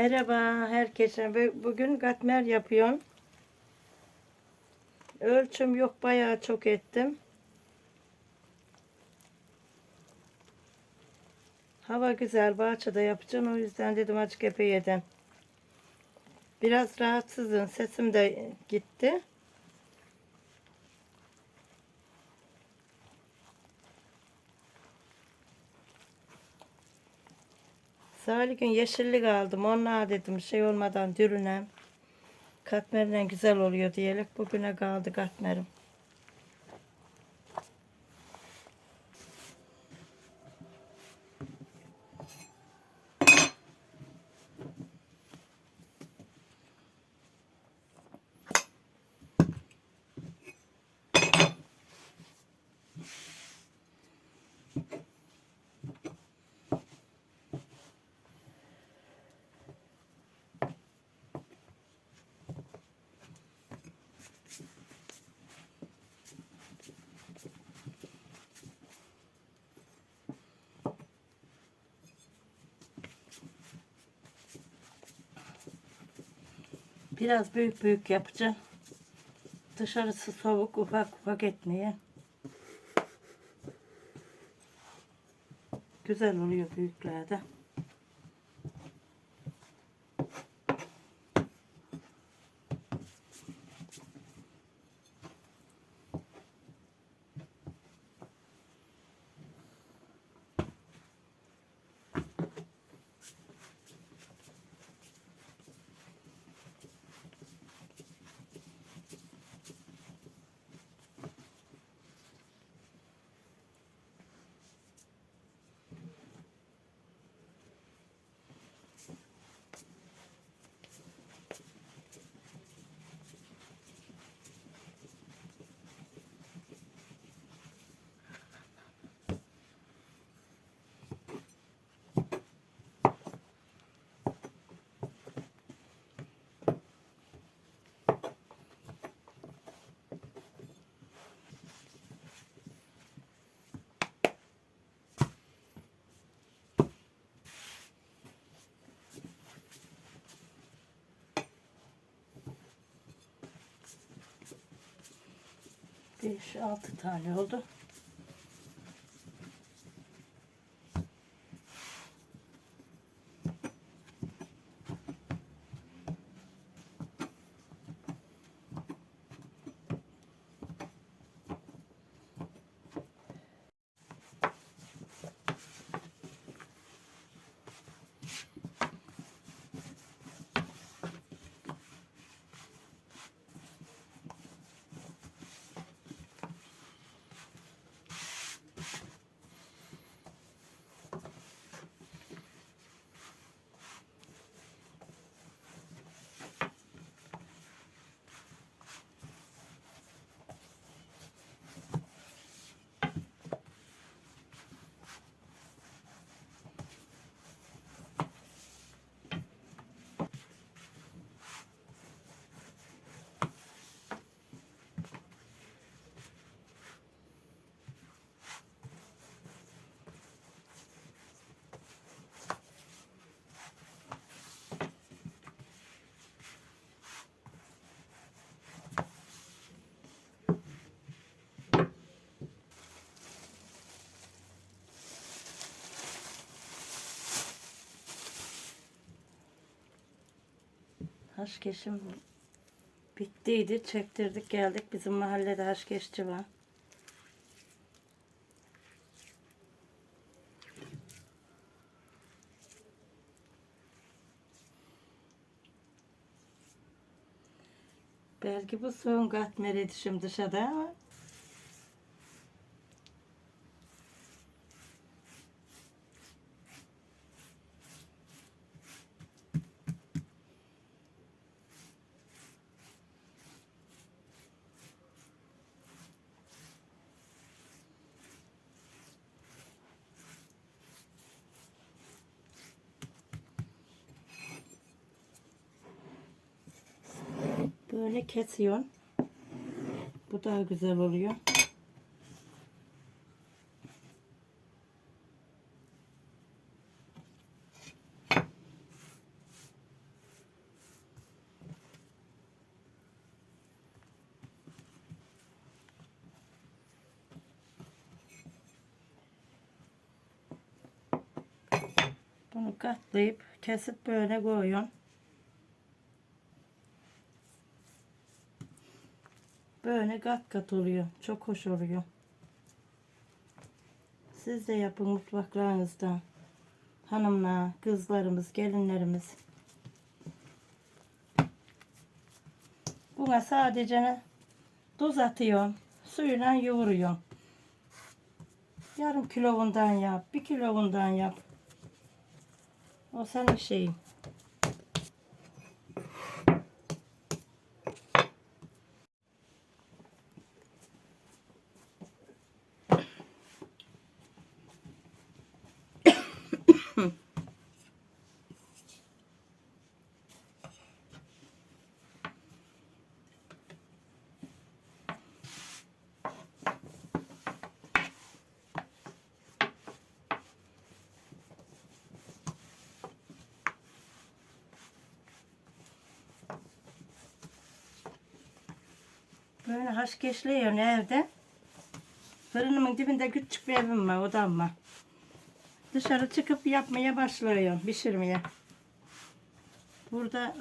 Merhaba herkese. Bu- Bugün katmer yapıyorum. Ölçüm yok bayağı çok ettim. Hava güzel bahçede yapacağım o yüzden dedim açık epey yeden. Biraz rahatsızım sesim de gitti. Salih gün yeşillik aldım. Onlar dedim şey olmadan dürünem. Katmerle güzel oluyor diyerek bugüne kaldı katmerim. Biraz büyük büyük yapacağım. Dışarısı soğuk ufak ufak etmeye. Güzel oluyor büyüklerde. Beş altı tane oldu. Haşkeşim bittiydi. Çektirdik geldik. Bizim mahallede haşkeşçi var. Belki bu son katmer edişim dışarıda ama böyle kesiyorum. Bu daha güzel oluyor. Bunu katlayıp kesip böyle koyuyorum. Böyle kat kat oluyor. Çok hoş oluyor. Siz de yapın mutfaklarınızda. Hanımlar, kızlarımız, gelinlerimiz. Buna sadece tuz atıyorsun. Suyla yoğuruyorsun. Yarım kilovundan yap. Bir kilovundan yap. O senin şeyin. Böyle haşkeşliyorum evde. Fırınımın dibinde küçük bir evim var, odam var. Dışarı çıkıp yapmaya başlıyorum, pişirmeye. Burada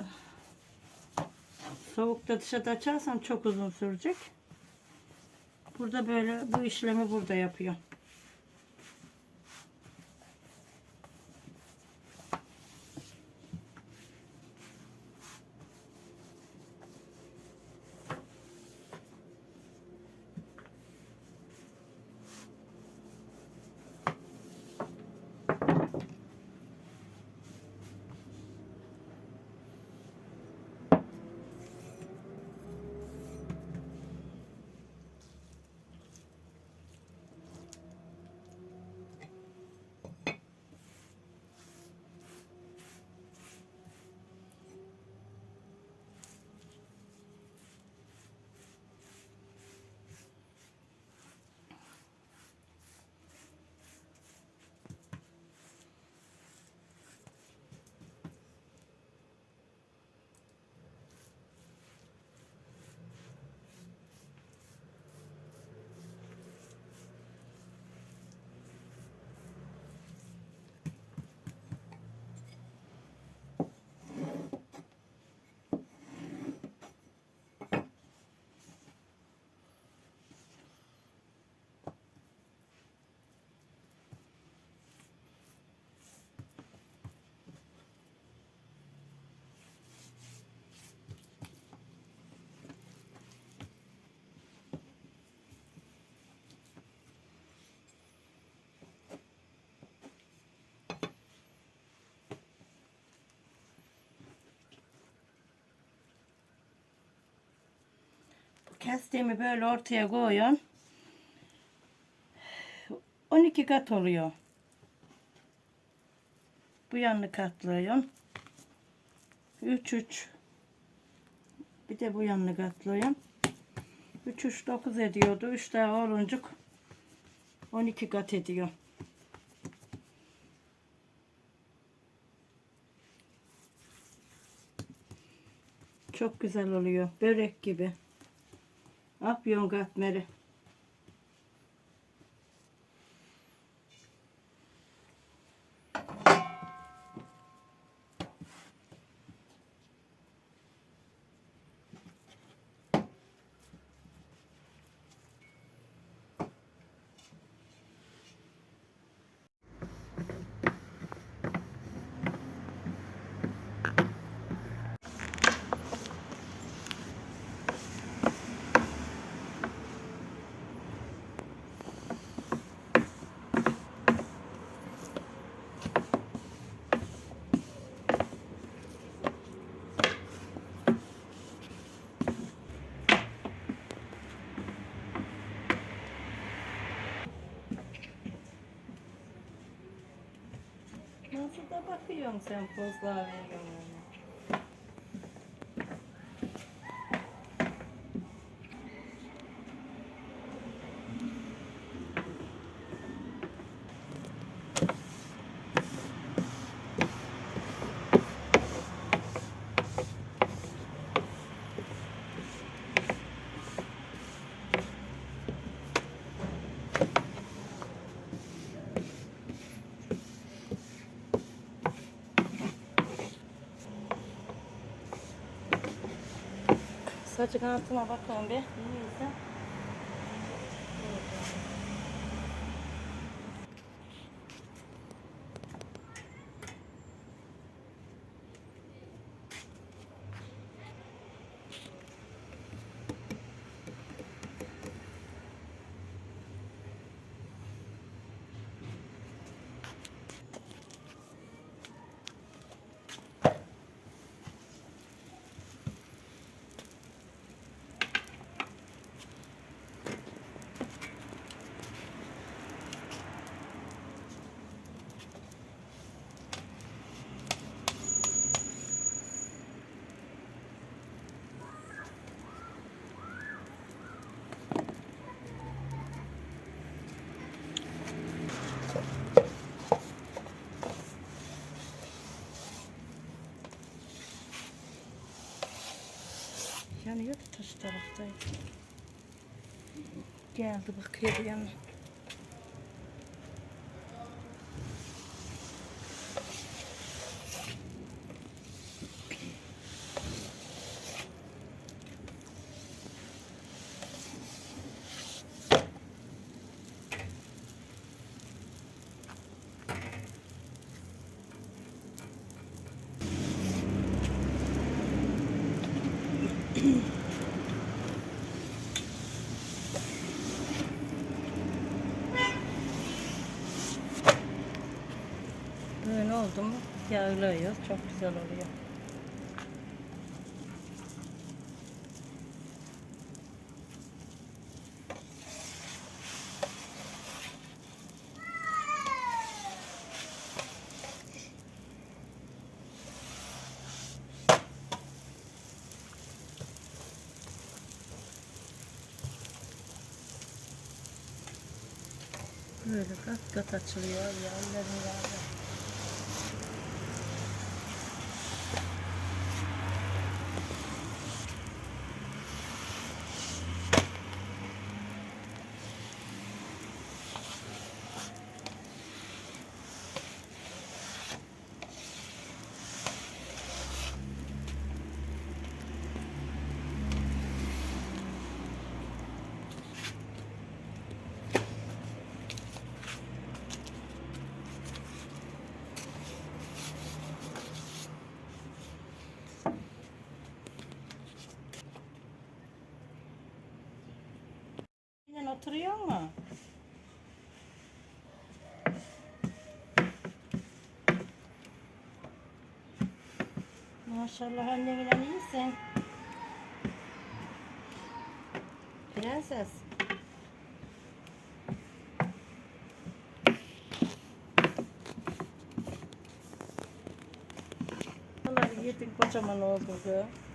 soğukta dışarıda açarsan çok uzun sürecek. Burada böyle bu işlemi burada yapıyor. Kestiğimi böyle ortaya koyuyorsun. 12 kat oluyor. Bu yanını katlıyorsun. 3 3 bir de bu yanını katlıyorum. 3 3 9 ediyordu. 3 daha oluncuk 12 kat ediyor. Çok güzel oluyor. Börek gibi. Afyon katmeri. Sam love. Live. Saçın altına bakın bir. Taraftaydı. Geldi bakıyor yanına. Böyle oldu mu yağlıyor. Çok güzel oluyor. Böyle kat kat açılıyor ya ellerin oturuyor mu? Maşallah annenle iyisin. Prenses. Yedin kocaman oldun kız.